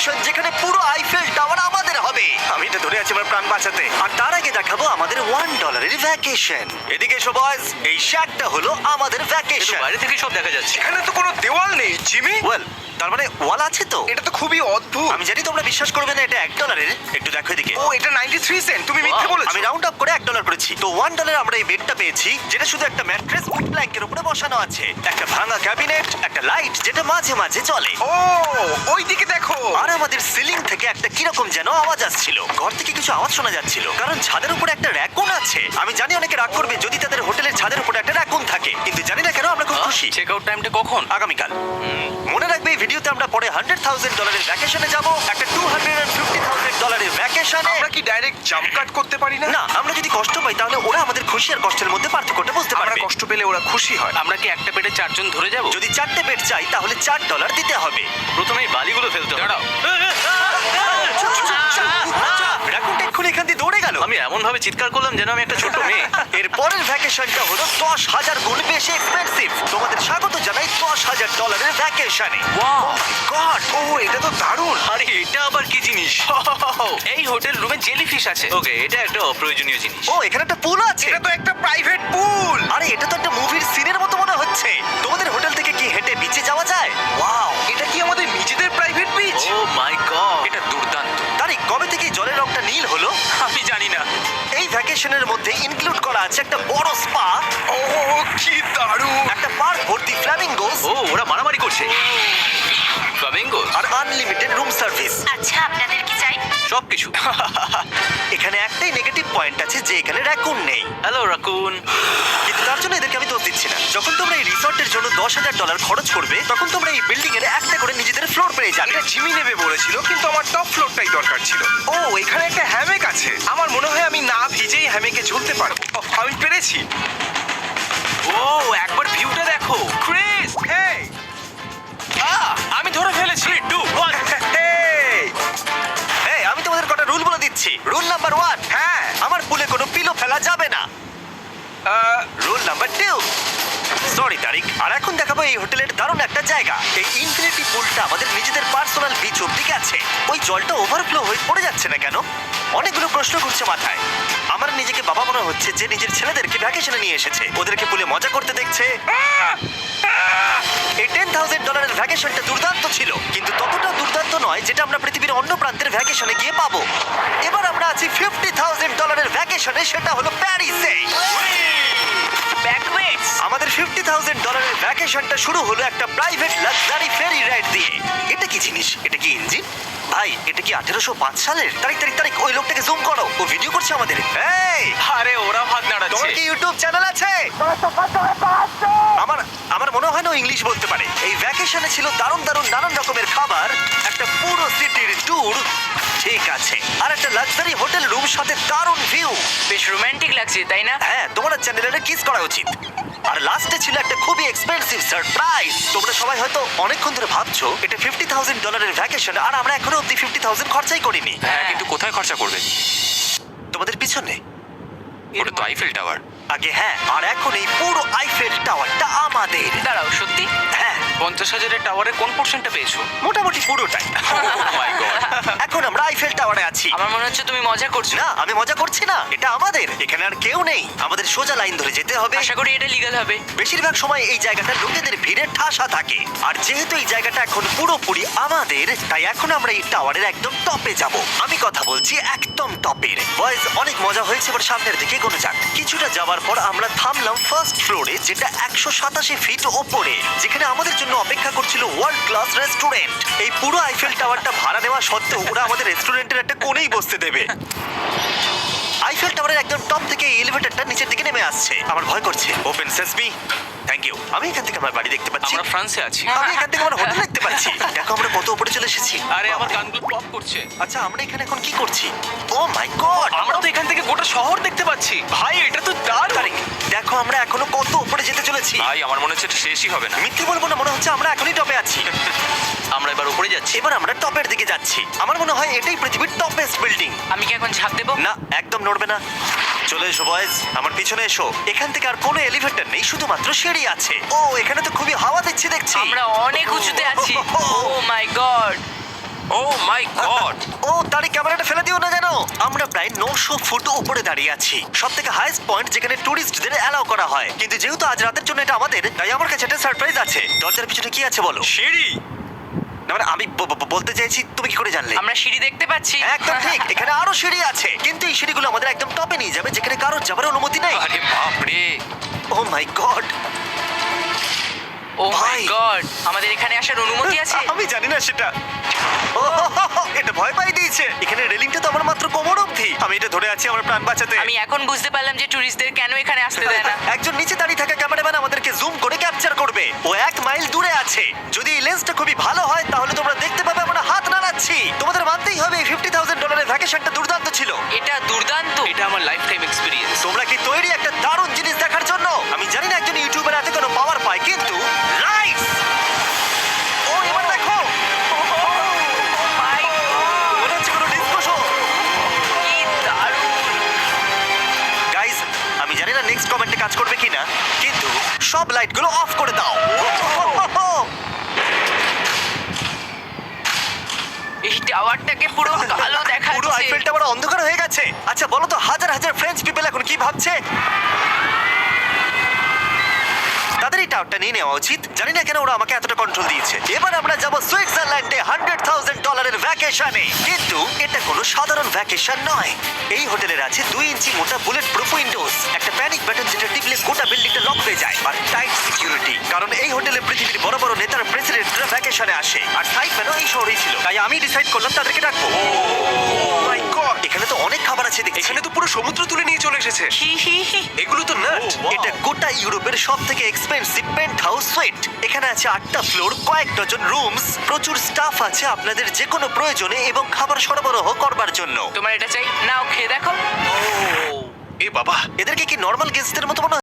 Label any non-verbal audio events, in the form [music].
Vacation যেখানে পুরো Eiffel tower আমাদের হবে। আমি এটা ধরে আছি আমার প্রাণ বাঁচাতে। আর তার আগে দেখাবো আমাদের ওয়ান ডলারের ভ্যাকেশন এদিকে এসো বয়স এই শ্যাকটা হলো আমাদের ভ্যাকেশন বাইরে থেকে সব দেখা যাচ্ছে। এখানে তো কোনো দেওয়াল নেই জিমি। ওয়েল তার মানে ওয়াল আছে তো? এটা তো খুবই অদ্ভুত। আমি জানি তোমরা বিশ্বাস করবে না এটা এক ডলারের একটু দেখো এদিকে। ও এটা 93 সেন্ট তুমি মিথ্যে বলেছ। আমি রাউন্ড আপ করে এক ডলার করেছি। তো ওয়ান ডলার আমরা এই বেডটা পেয়েছি যেটা শুধু একটা ম্যাট্রেস উড ব্ল্যাঙ্কের উপরে বসানো আছে। একটা ভাঙা ক্যাবিনেট একটা লাইট যেটা মাঝে মাঝে চলে। ও ওই দিকে দেখো। আর আমাদের সিলিং থেকে একটা কীরকম যেন আওয়াজ আসছিল। ঘর থেকে কিছু আওয়াজ শোনা যাচ্ছিল কারণ ছাদের উপরে একটা র্যাকুন আছে। আমি জানি অনেকে রাগ করবে যদি তাদের হোটেলের ছাদের উপরে একটা র্যাকুন থাকে কিন্তু জানি না কেন আমরা খুব খুশি। চেক আউট টাইমটা কখন? আগামীকাল। মনে রাখবে এই আমরা পরে হান্ড্রেড থাউজেন্ড ডলারের ভ্যাকেশনে যাব একটা টু হান্ড্রেড ফিফটি থাউজেন্ড ডলারের ভ্যাকেশনে আমরা কি ডাইরেক্ট জাম্প কাট করতে পারি না না আমরা যদি কষ্ট পাই তাহলে ওরা আমাদের খুশি আর কষ্টের মধ্যে পার্থক্যটা বুঝতে আমরা পারবে কষ্ট পেলে ওরা খুশি হয় আমরা কি একটা পেটে চারজন ধরে যাব যদি চারটে বেড চাই তাহলে চার ডলার দিতে হবে প্রথমেই বালিগুলো ফেলতে হবে দাঁড়াও রাকুনটা এক্ষুনি এখান দিয়ে দৌড়ে গেল। আমি এমন ভাবে চিৎকার করলাম যেন আমি একটা ছোট মেয়ে। এর পরের ভ্যাকেশনটা হলো দশ হাজার গুণ বেশি এক্সপেন্সিভ তোমাদের স্বাগত জানাই দশ হাজার ডলারের ভ্যাকেশনে! গড ও এটা তো দারুণ! আরে এটা আবার কি জিনিস? এই হোটেল রুমে জেলিফিশ আছে। ওকে এটা একটা অপ্রয়োজনীয় জিনিস। ও এখানে একটা পুল আছে। এটা তো ভ্যাকেশনের মধ্যে ইনক্লুড করা আছে একটা বড় স্পা ও কি দারুণ! একটা পার্ক ভর্তি ফ্ল্যামিঙ্গোস ও ওরা মারামারি করছে। ফ্লামিঙ্গো আর আনলিমিটেড রুম সার্ভিস আচ্ছা আপনাদের কি চাই? সবকিছু। [laughs] এখানে একটাই নেগেটিভ পয়েন্ট আছে যে এখানে র্যাকুন নেই। হ্যালো রাকুন কিন্তু তার জন্য এদেরকে আমি দোষ দিচ্ছি না। যখন তোমরা এই রিসর্টের জন্য দশ হাজার ডলার খরচ করবে তখন তোমরা এই বিল্ডিং এর একটা করে নিজেদের ফ্লোর পেয়ে যাবে। এটা জিমি নেবে বলেছিল কিন্তু আমার টপ ফ্লোরটাই দরকার ছিল। ও এখানে একটা হ্যামেক দিচ্ছি রুল নাম্বার ওয়ান হ্যাঁ আমার পুলে কোনো পিলো ফেলা যাবে না। Rule number two sorry Tariq, আর এখন দেখাবো এই হোটেলের দারুণ একটা জায়গা। এই ইনফিনিটি পুলটা আমাদের নিজেদের পার্সোনাল বিচ অব্দি আছে ওই জলটা ওভারফ্লো হয়ে পড়ে যাচ্ছে না কেন? অনেকগুলো প্রশ্ন ঘুরছে মাথায়। আমার নিজেকে বাবা মনে হচ্ছে যে নিজের ছেলেদেরকে ভ্যাকেশনে নিয়ে এসেছে। ওদেরকে পুলে মজা করতে দেখছে। এই টেন থাউজেন্ড ডলারের ভ্যাকেশনটা দুর্দান্ত ছিল। কিন্তু ততটা দুর্দান্ত নয় যেটা আমরা পৃথিবীর অন্য প্রান্তের ভ্যাকেশনে গিয়ে পাবো। এবার আমরা আছি ফিফটি থাউজেন্ড ডলারের ভ্যাকেশনে সেটা হলো প্যারিসে ব্যাকওয়েটস আমাদের ফিফটি থাউজেন্ড ডলারের ভ্যাকেশনটা শুরু হলো একটা প্রাইভেট লাক্সারি ফেরি রাইড দিয়ে। এটা কি জিনিস? এটা কি ইঞ্জিন ভাই এটা কি আঠেরোশো পাঁচ সালের? তারিখ তারিখ তারিখ ওই লোকটাকে জুম করো। ও ভিডিও করছে আমাদের। এই! আরে ওরা ভাগ তোমার নাড়াচ্ছে কি ইউটিউব চ্যানেল আছে? আমার আমার মনে হয় না ইংলিশ বলতে পারে। এই ভ্যাকেশনে ছিল দারুণ দারুণ নানান রকমের খাবার। একটা পুরো সিটির ট্যুর ঠিক আছে। আর একটা লাক্সারি হোটেল রুম সাথে দারুণ ভিউ বেশ রোমান্টিক লাগছে তাই না? হ্যাঁ তোমার চ্যানেলের কিস করা উচিত। আর লাস্টে ছিল একটা খুবই এক্সপেন্সিভ সারপ্রাইজ তোমরা সবাই হয়তো অনেকক্ষণ ধরে ভাবছ এটা ফিফটি থাউজেন্ড ডলারের ভ্যাকেশন আর আমরা এখনও অব্দি ফিফটি থাউজেন্ড খরচাই করিনি। হ্যাঁ কিন্তু কোথায় খরচা করবে? তোমাদের পিছনে? ওটা তো আইফেল টাওয়ার আগে হ্যাঁ আর এখন এই পুরো আইফেল টাওয়ারটা আমাদের। দাঁড়াও পঞ্চাশ হাজারের টাওয়ারে কোন পোর্শনটা পেয়েছ? মোটামুটি পুরোটাই। [laughs] এখন আমরা আইফেল টাওয়ারে আছি। আমার মনে হচ্ছে তুমি মজা করছ। না আমি মজা করছি না এটা আমাদের। এখানে আর কেউ নেই। আমাদের সোজা লাইন ধরে যেতে হবে। আশা করি এটা লিগ্যাল হবে। বেশিরভাগ সময় এই জায়গাটা লোকেদের ভিড়ে ঠাসা থাকে। আর যেহেতু এই জায়গাটা এখন পুরোপুরি আমাদের তাই এখন আমরা এই টাওয়ারের একদম টপে যাব। আমি কথা বলছি একদম টপের। বয়েজ অনেক মজা হয়েছে এবার সামনের দিকে এগোনো যাক। কিছুটা যাওয়ার পর আমরা থামলাম ফার্স্ট ফ্লোরে যেটা একশো সাতাশি ফিট ওপরে যেখানে আমাদের জন্য অপেক্ষা করছিল ওয়ার্ল্ড ক্লাস রেস্টুরেন্ট এই পুরো আইফেল টাওয়ারটা ভাড়া নেওয়া সত্ত্বেও ওরা আমাদের রেস্টুরেন্টের একটা কোণেই বসতে দেবে। আইফেল টাওয়ারের একদম টপ থেকে এই এলিভেটরটা নিচের দিকে নেমে আসছে। আমার ভয় করছে। ওপেন সেসমি থ্যাংক ইউ আমি এখান থেকে আমার বাড়ি দেখতে পাচ্ছি। আমরা ফ্রান্সে আছি। আমি এখান থেকে আমার হোটেল দেখতে পাচ্ছি। দেখো আমরা কত উপরে চলে এসেছি। আরে আমার গানগুলো পপ করছে। আচ্ছা আমরা এখানে এখন কি করছি? ও মাই গড আমরা তো এখান থেকে গোটা শহর দেখতে পাচ্ছি। চলেছি ভাই আমার মনে হচ্ছে এটা শেষই হবে না। মিথ্যে বলব না মনে হচ্ছে আমরা এখনই টপে আছি। আমরা এবার উপরে যাচ্ছি। এবার আমরা টপের দিকে যাচ্ছি। আমার মনে হয় এটাই পৃথিবীর টপেস্ট বিল্ডিং আমি কি এখন ঝাঁপ দেবো? না একদম নড়বে না। চলে এসো বয়েজ আমার পিছনে এসো। এখান থেকে আর কোনো এলিভেটর নেই শুধুমাত্র সিঁড়ি আছে। ও এখানে তো খুবই হাওয়া দিচ্ছে দেখছি। আমরা অনেক উঁচুতে আছি। Oh my God oh my God ও তারই ক্যামেরাটা ফেলে দিও না জানো আমরা প্রায় নশো ফুট উপরে দাঁড়িয়ে আছি। সব থেকে হাইস্ট পয়েন্ট যেখানে টুরিস্টদের অ্যালাউ করা হয়। কিন্তু যেহেতু আজ রাতের জন্য এটা আমাদের তাই আমার কাছে একটা সারপ্রাইজ আছে। দরজার পিছনে কি আছে বলো? সিঁড়ি। না মানে আমি ব- ব- বলতে চাইছি তুমি কি করে জানলে? আমরা সিঁড়ি দেখতে পাচ্ছি। একদম ঠিক এখানে আরও সিঁড়ি আছে। কিন্তু এই সিঁড়িগুলো আমাদের একদম টপে নিয়ে যাবে যেখানে কারোর যাবার অনুমতি নেই। আরে বাপ রে ও মাই গড ও মাই ভাই। গড আমাদের এখানে আসার অনুমতি আছে? [laughs] আমি জানি না সেটা। ও এটা ভয় পাই দিয়েছে। এখানে রেলিংটা তো আমার মাত্র কোমর অবধি। আমি এটা ধরে আছি আমার প্রাণ বাঁচাতে। আমি এখন বুঝতে পারলাম যে টুরিস্টদের কেন এখানে আসতে দেয় না। [laughs] একজন নিচে দাঁড়িয়ে থাকা ক্যামেরাম্যান আমাদেরকে জুম করে ক্যাপচার করবে। ও এক মাইল দূরে আছে। যদি এই লেন্সটা খুবই ভালো হয় তাহলে তোমরা দেখতে পাবে আমরা হাত নাড়াচ্ছি। সব লাইটগুলো অফ করে দাও। এই টাওয়ারটাকে পুরো [laughs] কালো পুরো দেখাচ্ছে আইফেল টাওয়ার অন্ধকার হয়ে গেছে। আচ্ছা বলো তো হাজার হাজার ফ্রেঞ্চ পিপল এখন কি ভাবছে? তাদের এই টাওয়ারটা নিয়ে নেওয়া উচিত। জানি না কেন ওরা আমাকে এতটা ভ্যাকেশনে কিন্তু এটা কোনো সাধারণ ভ্যাকেশন নয়। এই হোটেলের আছে দুই ইঞ্চি মোটা বুলেট প্রুফ উইন্ডোজ একটা প্যানিক বাটন যেটা টিপলে গোটা বিল্ডিংটা লক হয়ে যায় আর টাইট সিকিউরিটি কারণ এই হোটেলে পৃথিবীর বড় বড় নেতার প্রেসিডেন্টরা ভ্যাকেশনে আসে। আর সাইড ম্যানও এই শহরেই ছিল? তাই আমি ডিসাইড করলাম তাদেরকে ডাকবো। মাই গড এখানে তো অনেক খাবার আছে দেখছি। এখানে তো পুরো সমুদ্র তুলে নিয়ে চলে এসেছে। এগুলো তো নাট এটা গোটা ইউরোপের সব থেকে এক্সপেন্সিভ পেন্ট হাউস সুইট এখানে আছে আটটা ফ্লোর কয়েক ডজন রুমস প্রচুর স্টাফ আছে আপনাদের যে কোনো প্রয়োজনে এবং খাবার সরবরাহ করবার জন্য। তোমার এটা চাই? নাও খেয়ে দেখো। এ বাবা এদেরকে কি নর্মাল গেস্টদের মতো মনে